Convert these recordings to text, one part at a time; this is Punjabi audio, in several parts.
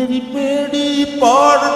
வெறிப்பேடி பாடு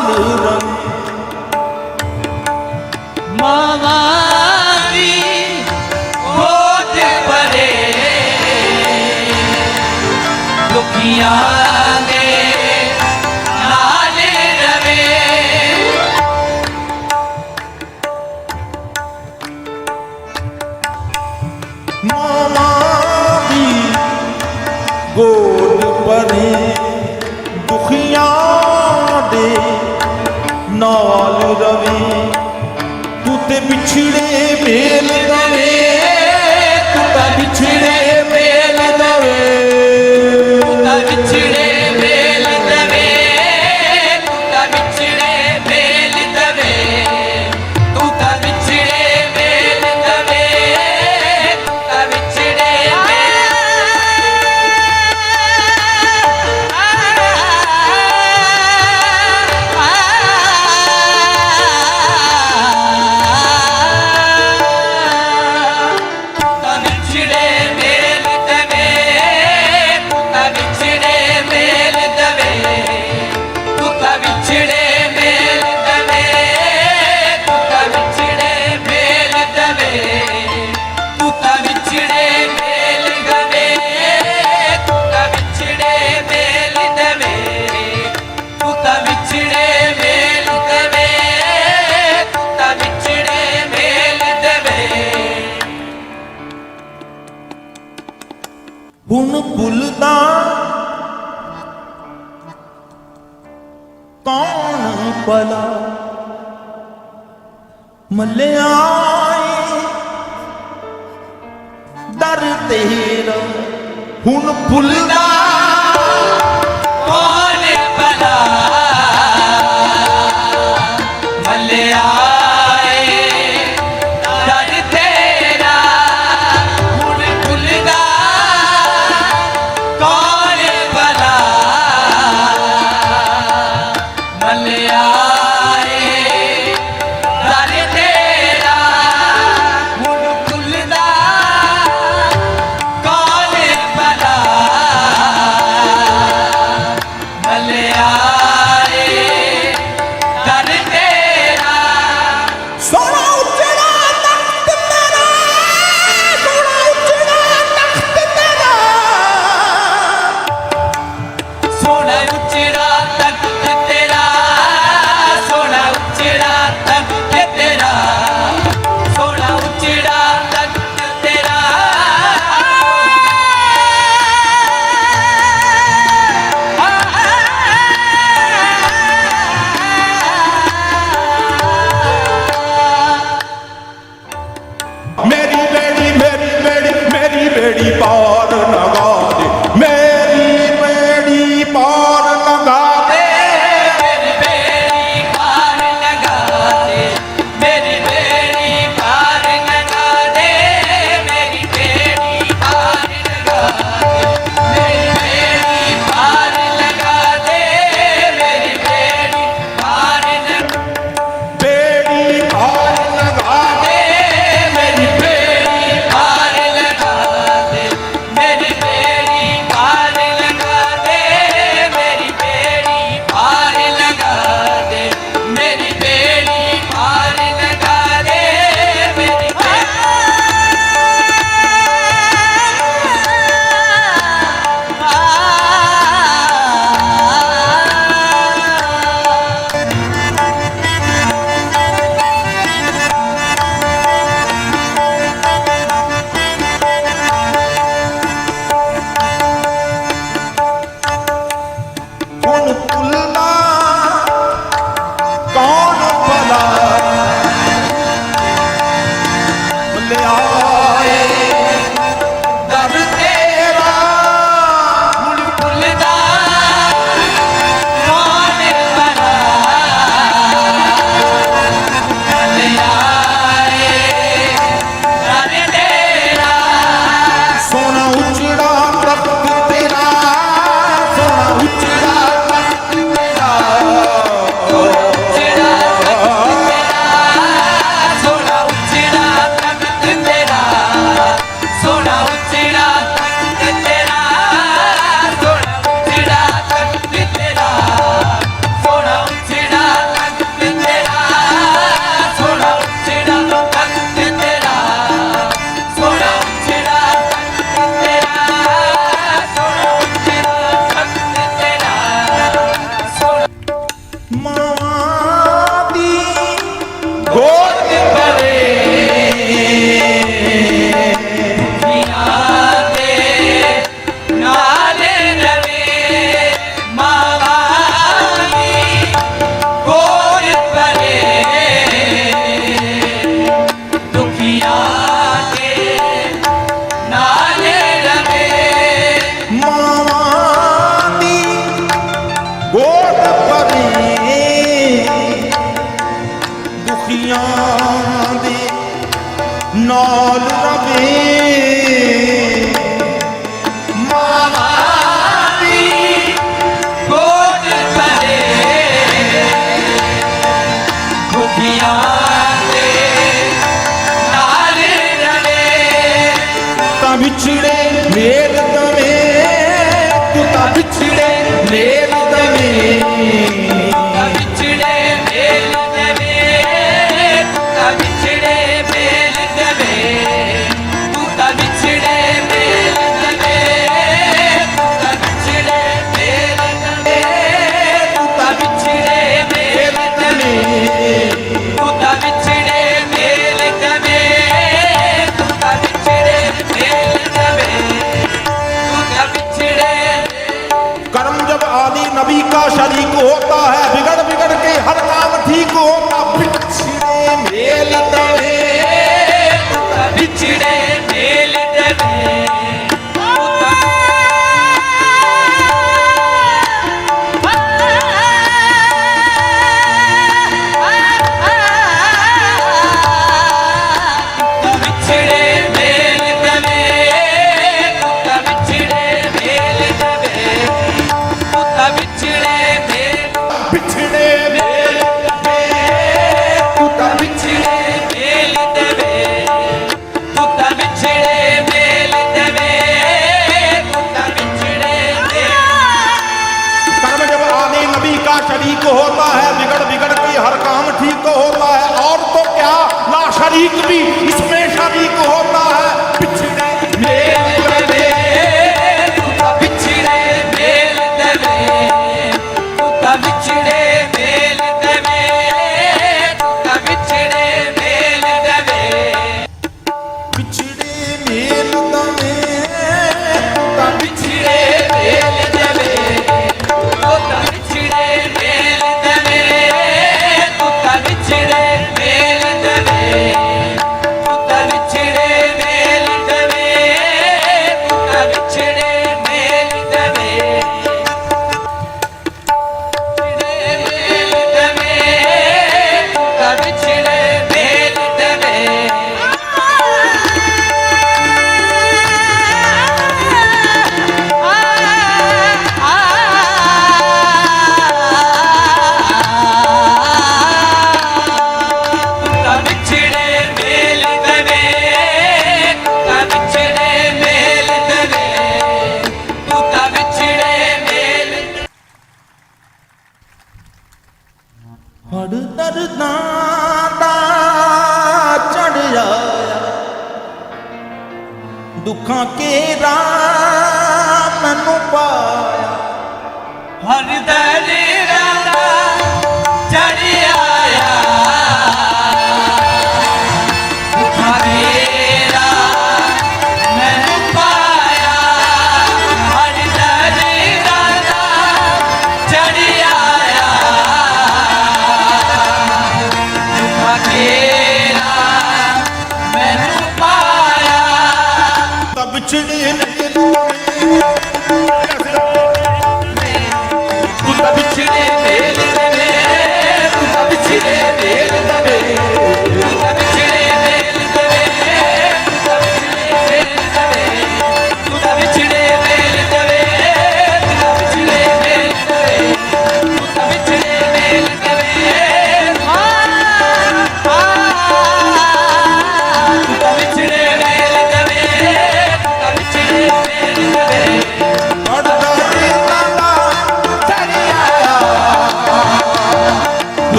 ਨੀਲਮ ਮਵਾਰੀ ਹੋਠ ਪਰੇ ਦੁਖੀਆਂ ਗੋਦ ਪਰੇ ਦੁਖੀਆਂ ਨਾਲ ਰਵੀ। ਤੂੰ ਤੇ ਵਿਛੜੇ ਮੇਲ ਦਾ ਤੂੰ ਤਾਂ ਵਿਛੜੇ ਬਲਾ ਮੱਲਿਆ ਦਰ ਤੇਰਾ ਹੁਣ ਭੁੱਲਦਾ ਵਿਛੜੇ ਮੇਲ ਦਵੇਂ ਤੂੰ need to be हर दर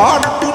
பாட்டு